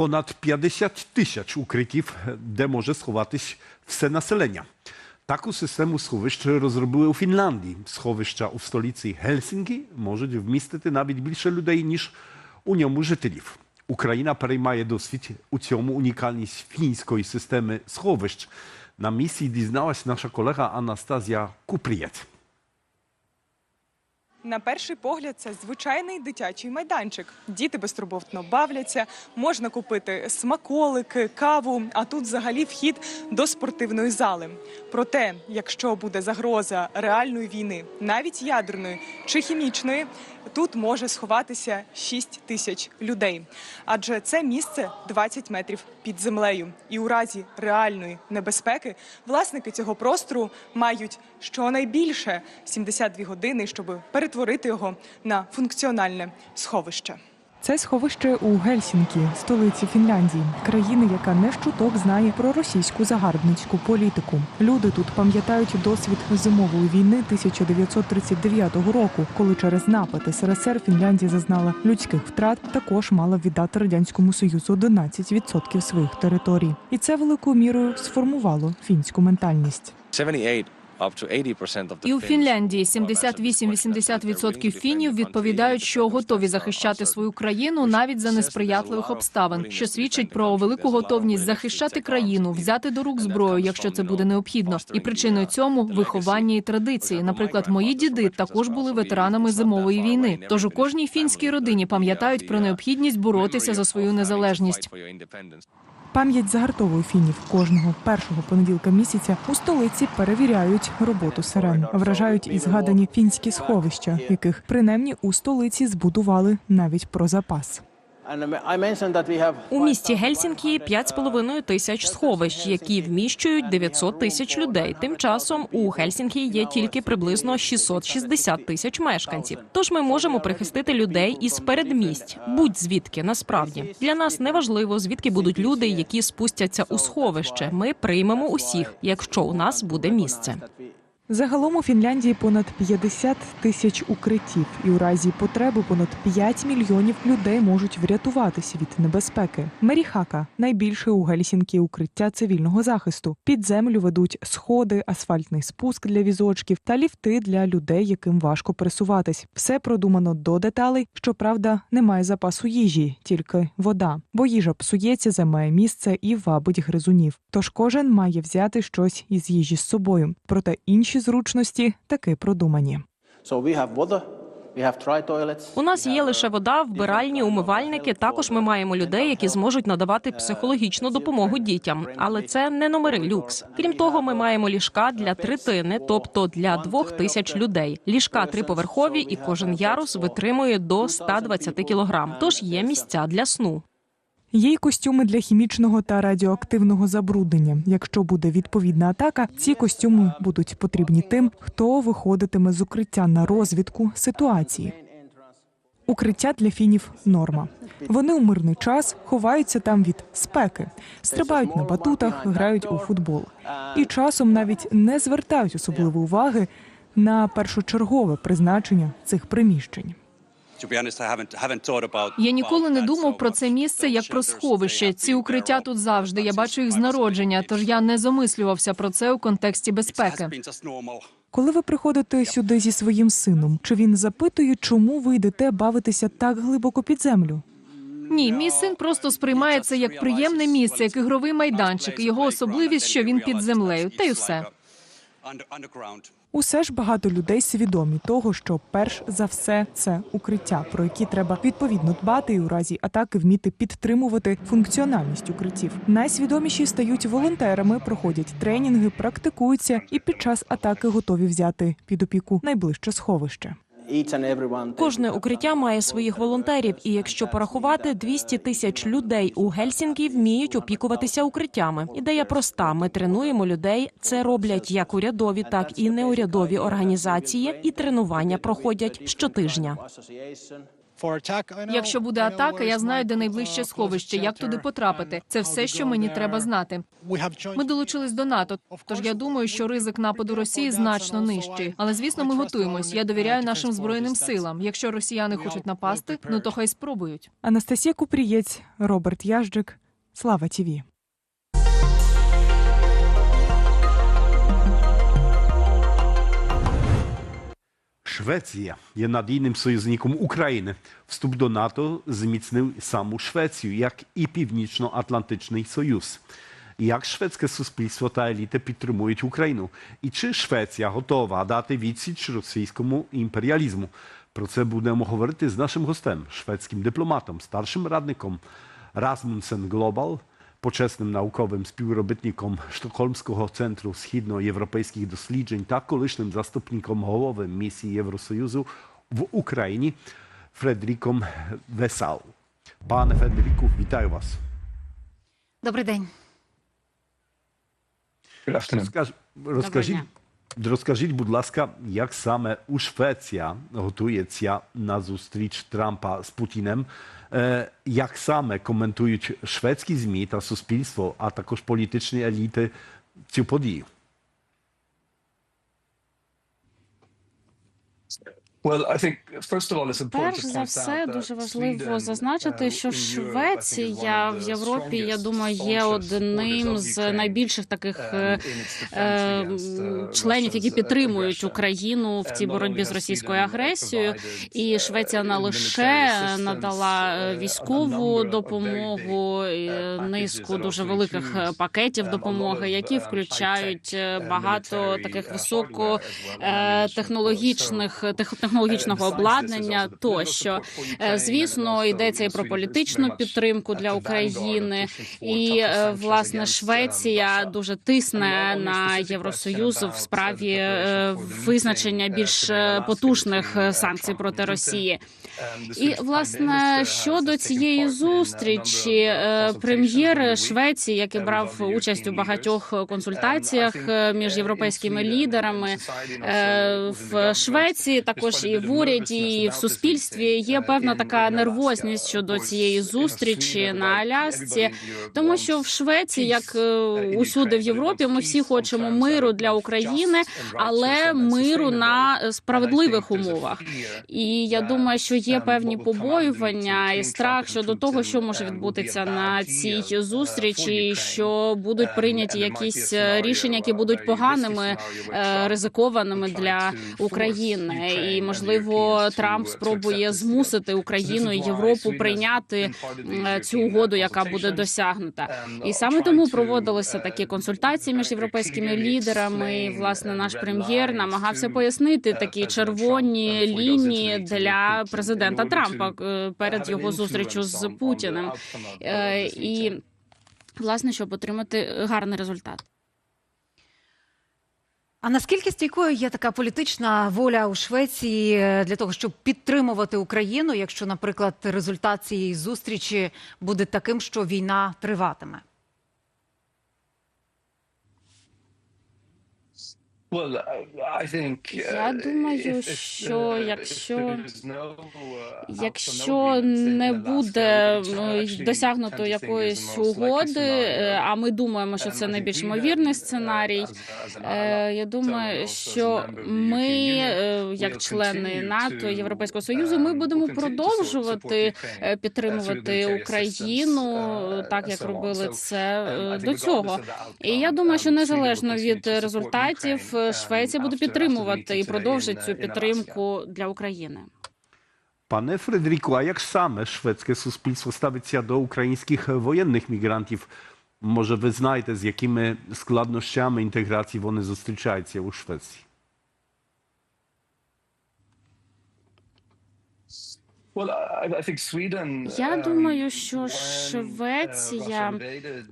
ponad 50 тисяч укриттів, де може сховатись все населення. Таку систему сховищ розробили у Фінляндії. Сховища у столиці Гельсінкі можуть вмістити навіть більше людей, ніж у ньому жителів. Україна переймає досвід у цьому унікальність фінської системи сховищ. На місії дізналась наша колега Анастазія Купрієць. На перший погляд, це звичайний дитячий майданчик. Діти безтурботно бавляться, можна купити смаколики, каву. А тут взагалі вхід до спортивної зали. Проте, якщо буде загроза реальної війни, навіть ядерної чи хімічної, тут може сховатися 6 тисяч людей. Адже це місце 20 метрів під землею. І у разі реальної небезпеки власники цього простору мають щонайбільше 72 години, щоб перетворити його на функціональне сховище. Це сховище у Гельсінкі, столиці Фінляндії, країни, яка не щуток знає про російську загарбницьку політику. Люди тут пам'ятають досвід зимової війни 1939 року, коли через напад СРСР Фінляндія зазнала людських втрат, також мала віддати радянському союзу 11% своїх територій. І це великою мірою сформувало фінську ментальність. 78 up to 80% of the І у Фінляндії are very much 78-80% фінів відповідають, що готові захищати свою країну навіть за несприятливих обставин, що свідчить про велику готовність захищати країну, взяти до рук зброю, якщо це буде необхідно. І причиною цьому виховання і традиції. Наприклад, мої діди також були ветеранами зимової війни. Тож у кожній фінській родині пам'ятають про необхідність боротися за свою незалежність. Пам'ять загартовує фінів кожного першого понеділка місяця у столиці перевіряють роботу сирен, вражають і згадані фінські сховища, яких принаймні у столиці збудували навіть про запас. У місті Гельсінкі 5,5 тисяч сховищ, які вміщують 900 тисяч людей. Тим часом у Гельсінкі є тільки приблизно 660 тисяч мешканців. Тож ми можемо прихистити людей із передмість, будь-звідки насправді для нас не важливо, звідки будуть люди, які спустяться у сховище. Ми приймемо усіх, якщо у нас буде місце. Загалом у Фінляндії понад 50 тисяч укриттів, і у разі потреби понад 5 мільйонів людей можуть врятуватися від небезпеки. Меріхака найбільше у Гельсінкі укриття цивільного захисту. Під землю ведуть сходи, асфальтний спуск для візочків та ліфти для людей, яким важко пересуватись. Все продумано до деталей. Щоправда, немає запасу їжі, тільки вода. Бо їжа псується, займає місце і вабить гризунів. Тож кожен має взяти щось із їжі з собою. Проте інші зручності таки продумані. У нас є лише вода, вбиральні, умивальники. Також ми маємо людей, які зможуть надавати психологічну допомогу дітям. Але це не номери люкс. Крім того, ми маємо ліжка для третини, тобто для двох тисяч людей. Ліжка триповерхові, і кожен ярус витримує до 120 кілограм. Тож є місця для сну. Є й костюми для хімічного та радіоактивного забруднення. Якщо буде відповідна атака, ці костюми будуть потрібні тим, хто виходитиме з укриття на розвідку ситуації. Укриття для фінів норма. Вони у мирний час ховаються там від спеки, стрибають на батутах, грають у футбол. І часом навіть не звертають особливої уваги на першочергове призначення цих приміщень. Я ніколи не думав про це місце як про сховище. Ці укриття тут завжди. Я бачу їх з народження, тож я не замислювався про це у контексті безпеки. Коли ви приходите сюди зі своїм сином, чи він запитує, чому ви йдете бавитися так глибоко під землю? Ні, мій син просто сприймає це як приємне місце, як ігровий майданчик. Його особливість, що він під землею, та й усе. Усе ж багато людей свідомі того, що перш за все це укриття, про які треба відповідно дбати і у разі атаки вміти підтримувати функціональність укриттів. Найсвідоміші стають волонтерами, проходять тренінги, практикуються і під час атаки готові взяти під опіку найближче сховище. Кожне укриття має своїх волонтерів, і якщо порахувати, 200 тисяч людей у Гельсінкі вміють опікуватися укриттями. Ідея проста: ми тренуємо людей. Це роблять як урядові, так і неурядові організації, і тренування проходять щотижня. Якщо буде атака, я знаю, де найближче сховище, як туди потрапити. Це все, що мені треба знати. Ми долучились до НАТО, тож я думаю, що ризик нападу Росії значно нижчий. Але звісно, ми готуємось. Я довіряю нашим збройним силам. Якщо росіяни хочуть напасти, ну то хай спробують. Анастасія Купрієць, Роберт Яжджик, Слава Тіві. Швеція є надійним союзником України. Вступ до НАТО зміцнив саму Швецію, як і Північно-Атлантичний Союз. Як шведське суспільство та еліти підтримують Україну? І чи Швеція готова дати відсіч російському імперіалізму? Про це будемо говорити з нашим гостем, шведським дипломатом, старшим радником Rasmussen Global, почесним науковим співробітником Штокгольмського центру східноєвропейських досліджень та колишнім заступником голови місії Євросоюзу в Україні Фредеріком Весау. Пане Фредеріку, вітаю вас. Добрий день. Розкаж... Розкажіть, розкажіть, будь ласка, як саме у Швеція готується на зустріч Трампа з Путіним? Як саме коментують шведські ЗМІ та суспільство, а також політичні еліти цю подію? Перш за все, дуже важливо зазначити, що Швеція в Європі, я думаю, є одним з найбільших таких е, е, членів, які підтримують Україну в цій боротьбі з російською агресією. І Швеція не лише надала е, військову допомогу, низку дуже великих е, пакетів допомоги, які включають е, багато таких високо е, технологічних тех- технологічного обладнання тощо. Е, Звісно, йдеться і про політичну підтримку для України, і е, власне Швеція дуже тисне на Євросоюз в справі е, визначення більш е, потужних е, санкцій проти Росії. І власне щодо цієї зустрічі, е, прем'єр Швеції, який брав участь у багатьох консультаціях е, між європейськими лідерами е, в Швеції, також і в уряді, і в суспільстві є певна така нервозність щодо цієї зустрічі на Алясці, тому що в Швеції, як е, усюди в Європі, ми всі хочемо миру для України, але миру на справедливих умовах. І я думаю, що є певні побоювання і страх щодо того, що може відбутися на цій зустрічі, що будуть прийняті якісь е, рішення, які будуть поганими, е, ризикованими для України. І можливо, Трамп спробує змусити Україну і Європу прийняти е, цю угоду, яка буде досягнута. І саме тому проводилися такі консультації між європейськими лідерами. І, власне, наш прем'єр намагався пояснити такі червоні лінії для президента Трампа е, перед його зустрічю з Путіним. Е, І власне, щоб отримати гарний результат. А наскільки стійкою є така політична воля у Швеції е, для того, щоб підтримувати Україну, якщо, наприклад, результат цієї зустрічі буде таким, що війна триватиме? Я думаю, що якщо якщо не буде ну, досягнуто якоїсь угоди, е, а ми думаємо, що це найбільш ймовірний сценарій. е, Я думаю, що ми, е, як члени НАТО Європейського союзу, ми будемо продовжувати підтримувати Україну, так як робили це е, до цього. І я думаю, що незалежно від результатів, Швеція буде підтримувати і продовжить цю підтримку для України. Пане Фредеріку, а як саме шведське суспільство ставиться до українських воєнних мігрантів? Може, ви знаєте, з якими складнощами інтеграції вони зустрічаються у Швеції? Я думаю, що Швеція,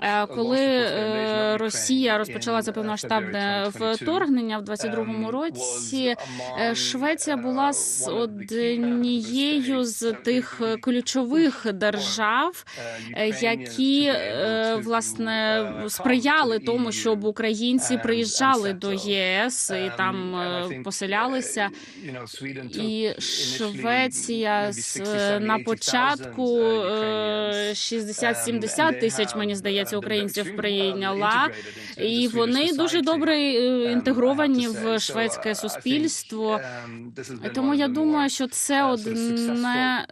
е, коли е, Росія розпочала це повномасштабне вторгнення в 22-му році, е, Швеція була з однією з тих ключових держав, які власне сприяли тому, щоб українці приїжджали до ЄС і там е, поселялися. І Швеція з на початку е, 60-70 тисяч, мені здається, українців прийняла, і вони дуже добре е, інтегровані в шведське суспільство. Тому я думаю, що це одне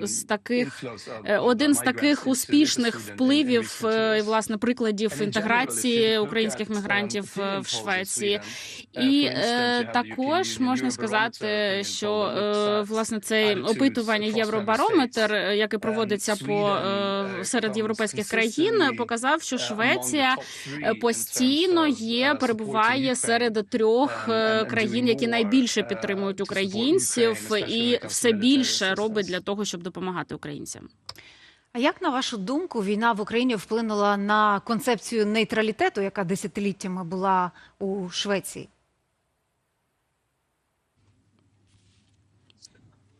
з таких е, один з таких успішних впливів е, і власне прикладів інтеграції українських мігрантів е, в Швеції. І е, також можна сказати, що е, власне це опитування Євробарометр, е, яке проводиться по е, серед європейських країн, показав, що Швеція е, постійно є перебуває серед трьох е, країн, які найбільше підтримують українців, і все більше робить для того, щоб допомагати українцям. А як на вашу думку війна в Україні вплинула на концепцію нейтралітету, яка десятиліттями була у Швеції?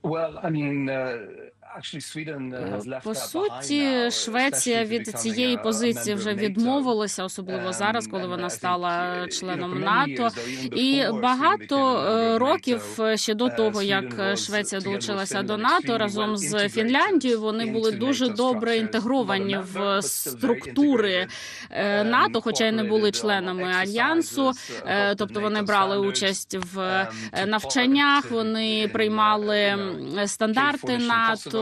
Well, I mean, uh, По суті, Швеція від цієї позиції вже відмовилася, особливо зараз, коли вона стала членом НАТО. І багато е, років ще до того, як Швеція долучилася до НАТО разом з Фінляндією, вони були дуже добре інтегровані в структури е, НАТО, хоча й не були членами альянсу. Е, Тобто вони брали участь в е, навчаннях, вони приймали стандарти НАТО,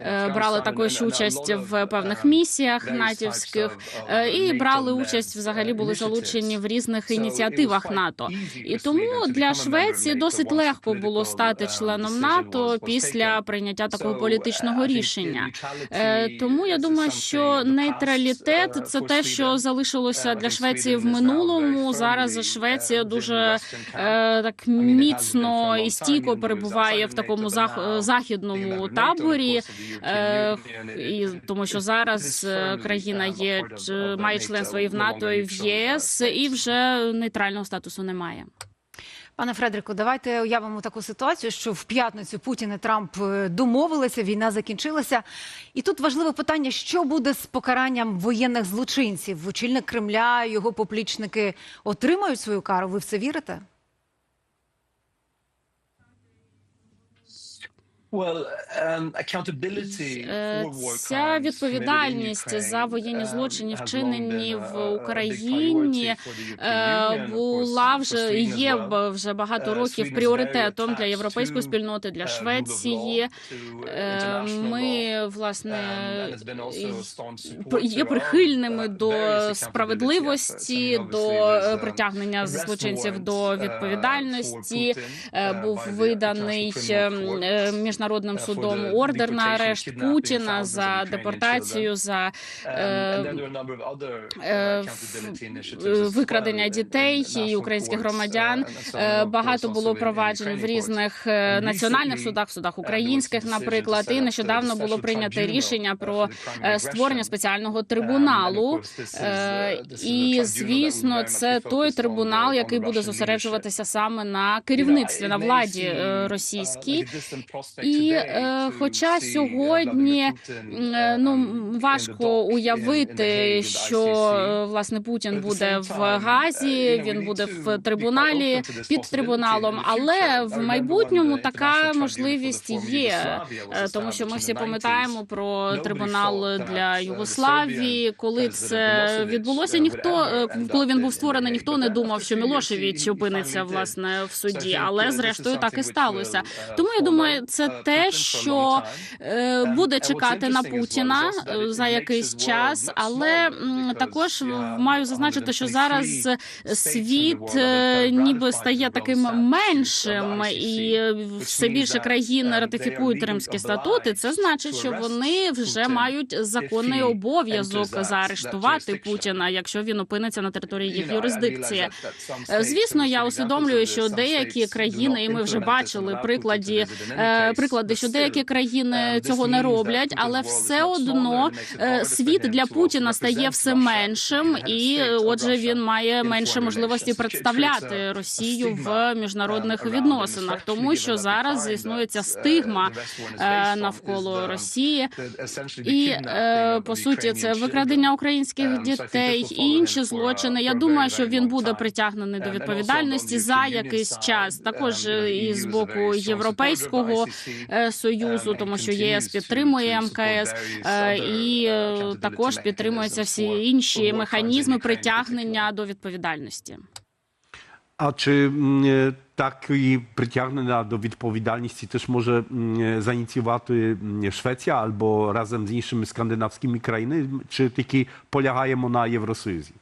е, брали також участь в певних місіях натівських е, і брали участь взагалі були залучені в різних ініціативах НАТО. І тому для Швеції досить легко було стати членом НАТО після прийняття такого політичного рішення. Е, Тому я думаю, що нейтралітет це те, що залишилося для Швеції в минулому. Зараз Швеція дуже е, так міцно і стійко перебуває в такому зах- західному таборі, е, і тому що зараз е, країна є має членство і в НАТО, і в ЄС, і вже нейтрального статусу немає. Пане Фредерику, давайте уявимо таку ситуацію, що в п'ятницю Путін і Трамп е, домовилися, війна закінчилася. І тут важливе питання: що буде з покаранням воєнних злочинців? Очільник Кремля, його поплічники отримають свою кару. Ви в це вірите? Ця відповідальність за воєнні злочини, вчинені в Україні, е, була вже є вже багато років пріоритетом для європейської спільноти, для Швеції. Е, Ми власне і- є прихильними до справедливості, до е, притягнення злочинців до відповідальності. Е, Був виданий е, е, міжнародним судом ордер на арешт Путіна за депортацію, за викрадення дітей і українських громадян. Багато було проваджень в різних е, національних судах, в судах українських, наприклад. І нещодавно було прийнято рішення про е, створення спеціального трибуналу. Е, І звісно, це той трибунал, який буде зосереджуватися саме на керівництві на владі е, російській. І е, хоча сьогодні е, ну важко уявити, що е, власне Путін буде в Газі, він буде в трибуналі під трибуналом, але в майбутньому така можливість є, Е, тому що ми всі пам'ятаємо про трибунал для Югославії, коли це відбулося. Ніхто коли він був створений, ніхто не думав, що Мілошевич опиниться власне в суді, але зрештою так і сталося. Тому я думаю, це те, що е, буде чекати на Путіна е, за якийсь час, але також маю зазначити, що зараз світ е, ніби стає таким меншим, і все більше країн ратифікують римські статути. Це значить, що вони вже мають законний обов'язок заарештувати Путіна, якщо він опиниться на території їх юрисдикції. Е, Звісно, я усвідомлюю, що деякі країни, і ми вже бачили прикладі е, приклади, що деякі країни цього не роблять, але все одно е, світ для Путіна стає все меншим, і е, отже, він має менше можливості представляти Росію в міжнародних відносинах, тому що зараз існує ця стигма е, навколо Росії. І е, по суті, це викрадення українських дітей і інші злочини. Я думаю, що він буде притягнений до відповідальності за якийсь час. Також е, і з боку європейського е, союзу, тому що ЄС підтримує МКС е, і е, також підтримуються всі інші механізми притягнення до відповідальності. Mm, e, taki przyciągnięcia do odpowiedzialności też może mm, zainicjować mm, Szwecja albo razem z innymi skandynawskimi krajami, czy tylko polegajemy na Євросоюзі?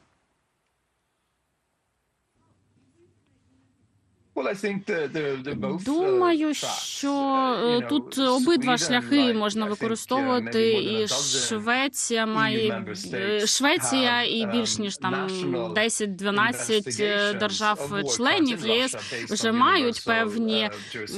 Думаю, що тут обидва шляхи можна використовувати, і Швеція має е, Швеція і більш ніж там 10-12 держав-членів ЄС вже мають певні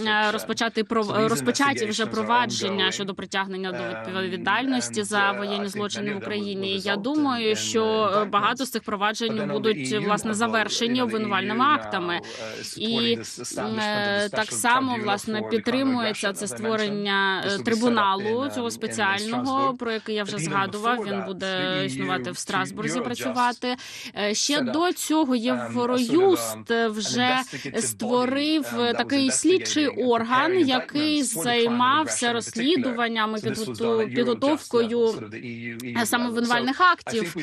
е, розпочати розпочаті вже провадження щодо притягнення до відповідальності за воєнні злочини в Україні. Я думаю, що багато з цих проваджень будуть власне завершені обвинувальними актами. І е, так само власне підтримується це створення е, трибуналу цього спеціального, про який я вже згадував. Він буде існувати в Страсбурзі. Працювати Е, ще до цього Євроюст е, вже створив е, такий слідчий орган, який займався розслідуваннями підготовкою саме обвинувальних актів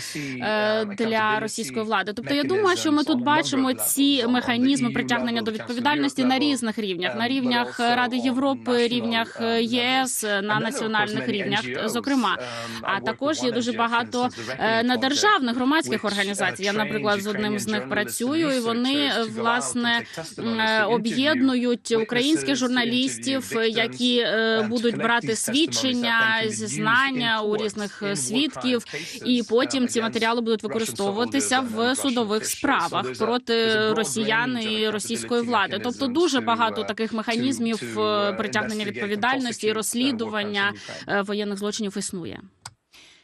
для російської влади. Тобто, я думаю, що ми тут бачимо ці механізми притягнення до відповідальності на різних рівнях: на рівнях Ради Європи, рівнях е, ЄС, на національних рівнях, зокрема. А також є дуже багато е, недержавних громадських організацій. Я, наприклад, з одним з них працюю, і вони е, власне е, об'єднують українських журналістів, е, які е, будуть брати свідчення, зізнання у різних е, свідків, і потім ці матеріали будуть використовуватися в судових справах проти росіян і російської влади. Тобто дуже багато таких механізмів е, притягнення відповідальності і розслідування е, воєнних злочинів існує.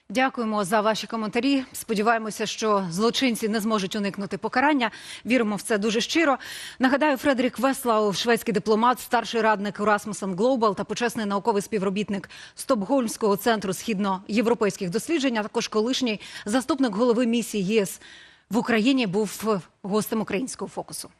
Дякуємо за ваші коментарі. Сподіваємося, що злочинці не зможуть уникнути покарання. Віримо в це дуже щиро. Нагадаю, Фредерік Веслау, шведський дипломат, старший радник Rasmussen Global та почесний науковий співробітник Стокгольмського центру східноєвропейських досліджень, а також колишній заступник голови місії ЄС в Україні, був гостем українського фокусу.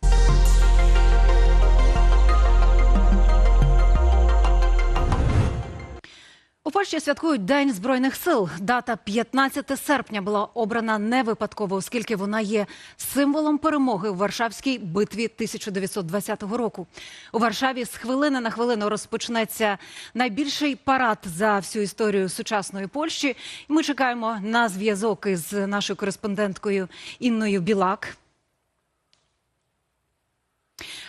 Польщі святкують День збройних сил. Дата 15 серпня була обрана не випадково, оскільки вона є символом перемоги у Варшавській битві 1920 року. У Варшаві з хвилини на хвилину розпочнеться найбільший парад за всю історію сучасної Польщі. Ми чекаємо на зв'язок із нашою кореспонденткою Інною Білак.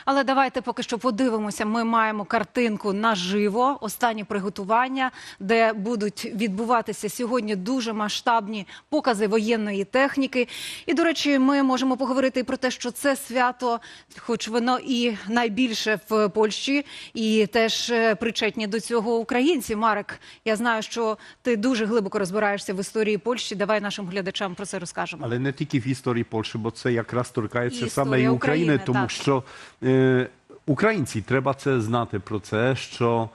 Але давайте поки що подивимося. Ми маємо картинку наживо, останні приготування, де будуть відбуватися сьогодні дуже масштабні покази воєнної техніки. І, до речі, ми можемо поговорити про те, що це свято, хоч воно і найбільше в Польщі, і теж е, причетні до цього українці. Марек, я знаю, що ти дуже глибоко розбираєшся в історії Польщі. Давай нашим глядачам про це розкажемо. Ale nie tylko w historii Polski, bo це якраз торкається саме і України, України, тому так. що українці, треба це знати про це, що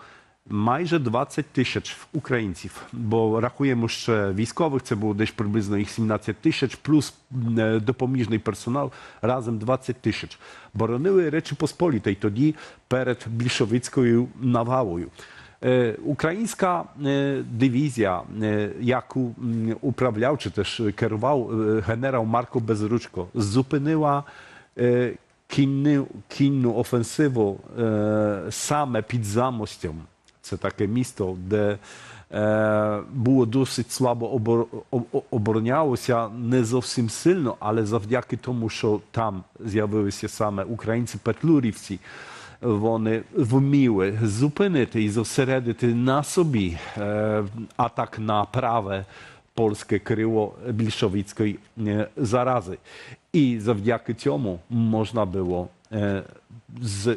майже 20 тисяч українців, бо рахуємо ще військових, це було десь приблизно їх 17 тисяч, плюс е, допоміжний персонал, разом 20 тисяч. Боронили Речі Посполітей тоді перед більшовицькою навалою. Е, Українська е, дивізія, е, яку м, управляв чи теж керував кінну, кінну офенсиву е, саме під Замостям. Це таке місто, де е, було досить слабо обор, оборонялося, не зовсім сильно, але завдяки тому, що там з'явилися саме українці петлурівці, вони вміли зупинити і зосередити на собі е, атак на праве польське крило більшовицької е, зарази. І завдяки цьому можна було е, з,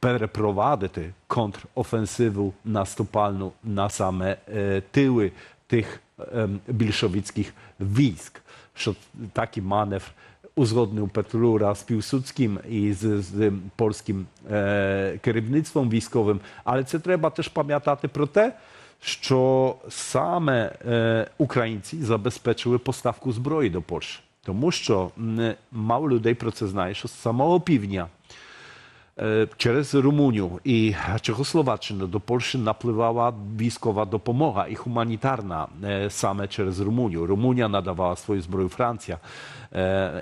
перепровадити контрофенсиву наступальну на саме е, тили тих е, більшовицьких військ. Що такий маневр узгоднив Петлюра з Пілсудським і з, з польським е, керівництвом військовим. Але це треба теж пам'ятати про те, що саме е, українці забезпечили поставку зброї до Польщі. Тому що мало людей про це знає, що з самого півдня Е, Через Румунію і Чехословаччину до Польщі напливала військова допомога і гуманітарна е, саме через Румунію. Румунія надавала свою зброю, Франція,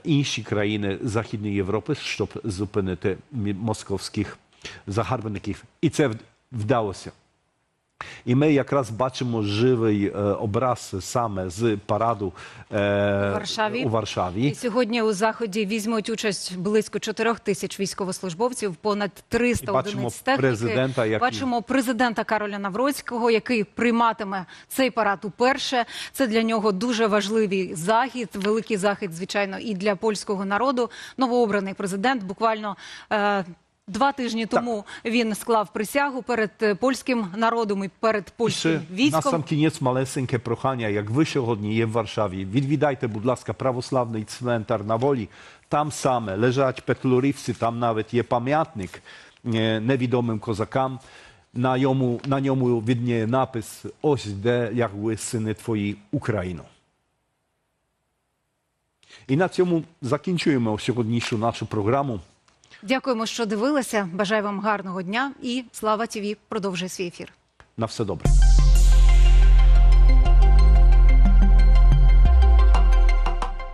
інші країни Західної Європи, щоб зупинити московських загарбників. І це вдалося. І ми якраз бачимо живий е, образ саме з параду е, У Варшаві. у Варшаві. І сьогодні у заході візьмуть участь близько 4 тисяч військовослужбовців, понад 300 І бачимо одиниць техніки. президента, який- Бачимо президента Кароля Навроцького, який прийматиме цей парад уперше. Це для нього дуже важливий захід, великий захід, звичайно, і для польського народу. Новообраний президент буквально. Е- Два тижні тому він склав присягу перед е, польським народом і перед І ще польським на військом. сам кінець малесеньке прохання, як ви сьогодні є в Варшаві, відвідайте, будь ласка, православний цвинтар на волі. Там саме лежать петлурівці, там навіть є пам'ятник е, невідомим козакам. На ньому, на ньому відніє напис «Ось де ягли сини твої Україну». І на цьому закінчуємо сьогоднішню нашу програму. Дякуємо, що дивилися. Бажаю вам гарного дня і слава ТІВІ продовжує свій ефір. На все добре.